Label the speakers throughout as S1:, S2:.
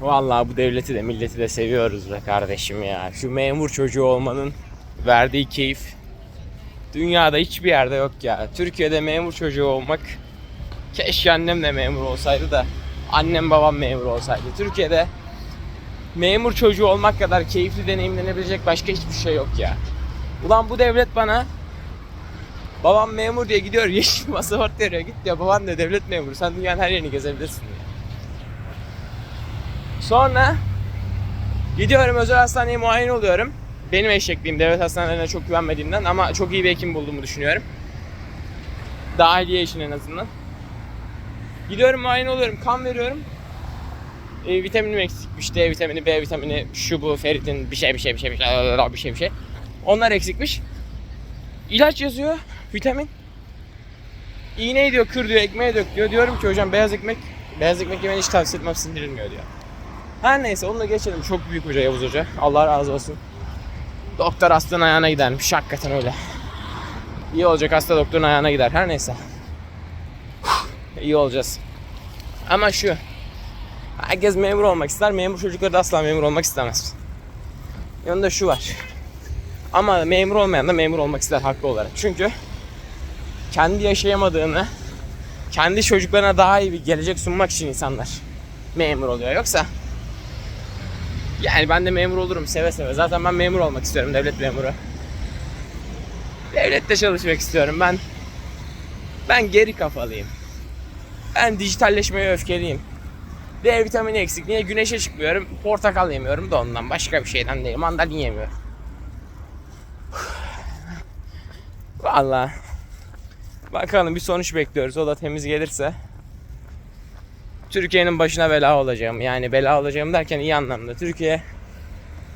S1: Vallahi bu devleti de milleti de seviyoruz be kardeşim ya. Şu memur çocuğu olmanın verdiği keyif dünyada hiçbir yerde yok ya. Türkiye'de memur çocuğu olmak keşke annem de memur olsaydı da annem babam memur olsaydı. Türkiye'de memur çocuğu olmak kadar keyifli deneyimlenebilecek başka hiçbir şey yok ya. Ulan bu devlet bana babam memur diye gidiyor yeşil pasaport veriyor git diyor baban da devlet memuru sen dünyanın her yerini gezebilirsin diyor. Sonra gidiyorum özel hastaneye muayene oluyorum. Benim eşekliğim devlet hastanelerine çok güvenmediğimden ama çok iyi bir hekim bulduğumu düşünüyorum. Dahiliye için en azından. Gidiyorum muayene oluyorum, kan veriyorum. E, vitaminim eksikmiş, D vitamini, B vitamini, şu bu, feritin bir şey bir şey bir şey bir şey bir şey bir şey. Onlar eksikmiş. İlaç yazıyor, vitamin. İğneyi diyor kır diyor, ekmeğe dök diyor. Diyorum ki hocam beyaz ekmek, beyaz ekmek yemeni hiç tavsiye etmem sindirilmiyor diyor. Her neyse onu da geçelim. Çok büyük hoca Yavuz Hoca. Allah razı olsun. Doktor hastanın ayağına gidermiş. Hakikaten öyle. İyi olacak hasta doktorun ayağına gider. Her neyse. İyi olacağız. Ama şu. Herkes memur olmak ister. Memur çocukları da asla memur olmak istemez. Yanında şu var. Ama memur olmayan da memur olmak ister haklı olarak. Çünkü kendi yaşayamadığını, kendi çocuklarına daha iyi bir gelecek sunmak için insanlar memur oluyor. Yoksa yani ben de memur olurum seve seve. Zaten ben memur olmak istiyorum, devlet memuru. Devlette çalışmak istiyorum. Ben ben geri kafalıyım. Ben dijitalleşmeye öfkeliyim. D vitamini eksik. Niye güneşe çıkmıyorum? Portakal yemiyorum da ondan. Başka bir şeyden değil. Mandalina yemiyorum. Vallahi bakalım bir sonuç bekliyoruz. O da temiz gelirse Türkiye'nin başına bela olacağım. Yani bela olacağım derken iyi anlamda. Türkiye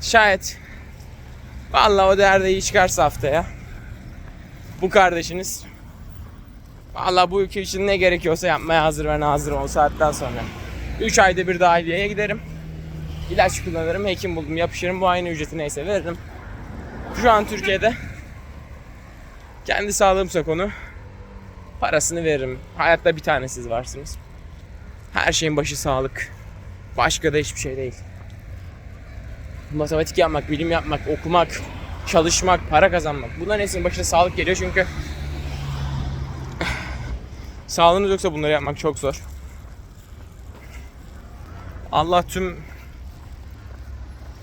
S1: şayet vallahi o değerde iyi çıkarsa haftaya bu kardeşiniz vallahi bu ülke için ne gerekiyorsa yapmaya hazır ve nazır o saatten sonra. 3 ayda bir dahiliyeye giderim. İlaç kullanırım, hekim buldum, yapışırım. Bu aynı ücreti neyse veririm. Şu an Türkiye'de kendi sağlığımsa konu parasını veririm. Hayatta bir tane siz varsınız. Her şeyin başı sağlık. Başka da hiçbir şey değil. Matematik yapmak, bilim yapmak, okumak, çalışmak, para kazanmak. Bunların hepsinin başına sağlık geliyor çünkü sağlığınız yoksa bunları yapmak çok zor. Allah tüm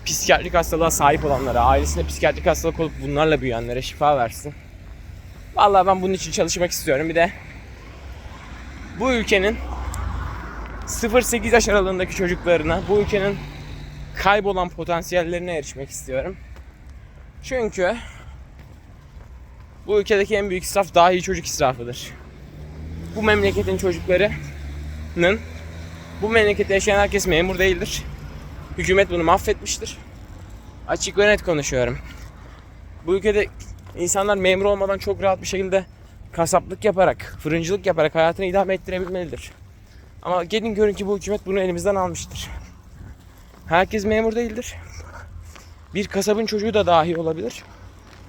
S1: psikiyatrik hastalığa sahip olanlara, ailesinde psikiyatrik hastalık olup bunlarla büyüyenlere şifa versin. Vallahi ben bunun için çalışmak istiyorum. Bir de bu ülkenin 0-8 yaş aralığındaki çocuklarına bu ülkenin kaybolan potansiyellerine erişmek istiyorum. Çünkü bu ülkedeki en büyük israf dahi çocuk israfıdır. Bu memleketin çocuklarının bu memlekette yaşayan herkes memur değildir. Hükümet bunu mahvetmiştir. Açık ve net konuşuyorum. Bu ülkede insanlar memur olmadan çok rahat bir şekilde kasaplık yaparak, fırıncılık yaparak hayatını idame ettirebilmelidir. Ama gelin görün ki bu hükümet bunu elimizden almıştır. Herkes memur değildir. Bir kasabın çocuğu da dahi olabilir.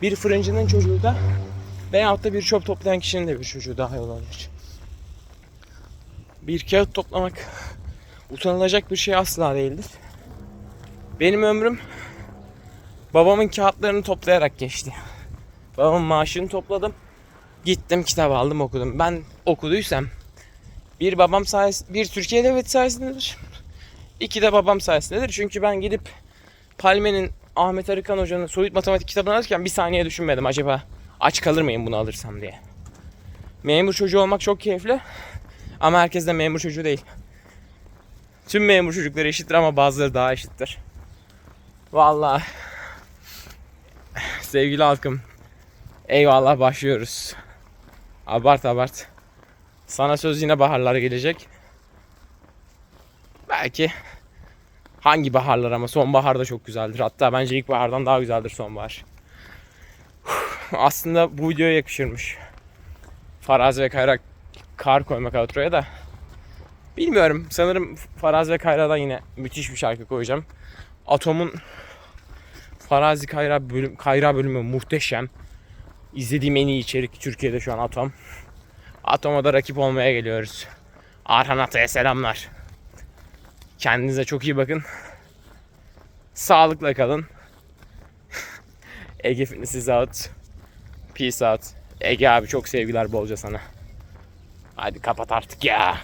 S1: Bir fırıncının çocuğu da veyahut da bir çöp toplayan kişinin de bir çocuğu dahi olabilir. Bir kağıt toplamak utanılacak bir şey asla değildir. Benim ömrüm babamın kağıtlarını toplayarak geçti. Babamın maaşını topladım. Gittim kitap aldım okudum. Ben okuduysam bir babam sayesinde, bir Türkiye devleti sayesindedir. İki de babam sayesindedir. Çünkü ben gidip Palme'nin Ahmet Arıkan Hoca'nın soyut matematik kitabını alırken bir saniye düşünmedim acaba aç kalır mıyım bunu alırsam diye. Memur çocuğu olmak çok keyifli ama herkes de memur çocuğu değil. Tüm memur çocukları eşittir ama bazıları daha eşittir. Vallahi sevgili halkım eyvallah başlıyoruz. Abart abart. Sana söz yine baharlar gelecek. Belki hangi baharlar ama sonbahar da çok güzeldir. Hatta bence ilkbahardan daha güzeldir sonbahar. Aslında bu videoya yakışırmış. Faraz ve Kayra kar koymak outroya da. Bilmiyorum. Sanırım Faraz ve Kayra'dan yine müthiş bir şarkı koyacağım. Atom'un Farazi Kayra bölüm Kayra bölümü muhteşem. İzlediğim en iyi içerik Türkiye'de şu an Atom. Atom'a da rakip olmaya geliyoruz. Arhan Atay'a selamlar. Kendinize çok iyi bakın. Sağlıkla kalın. Ege Fitness is out. Peace out. Ege abi çok sevgiler bolca sana. Hadi kapat artık ya.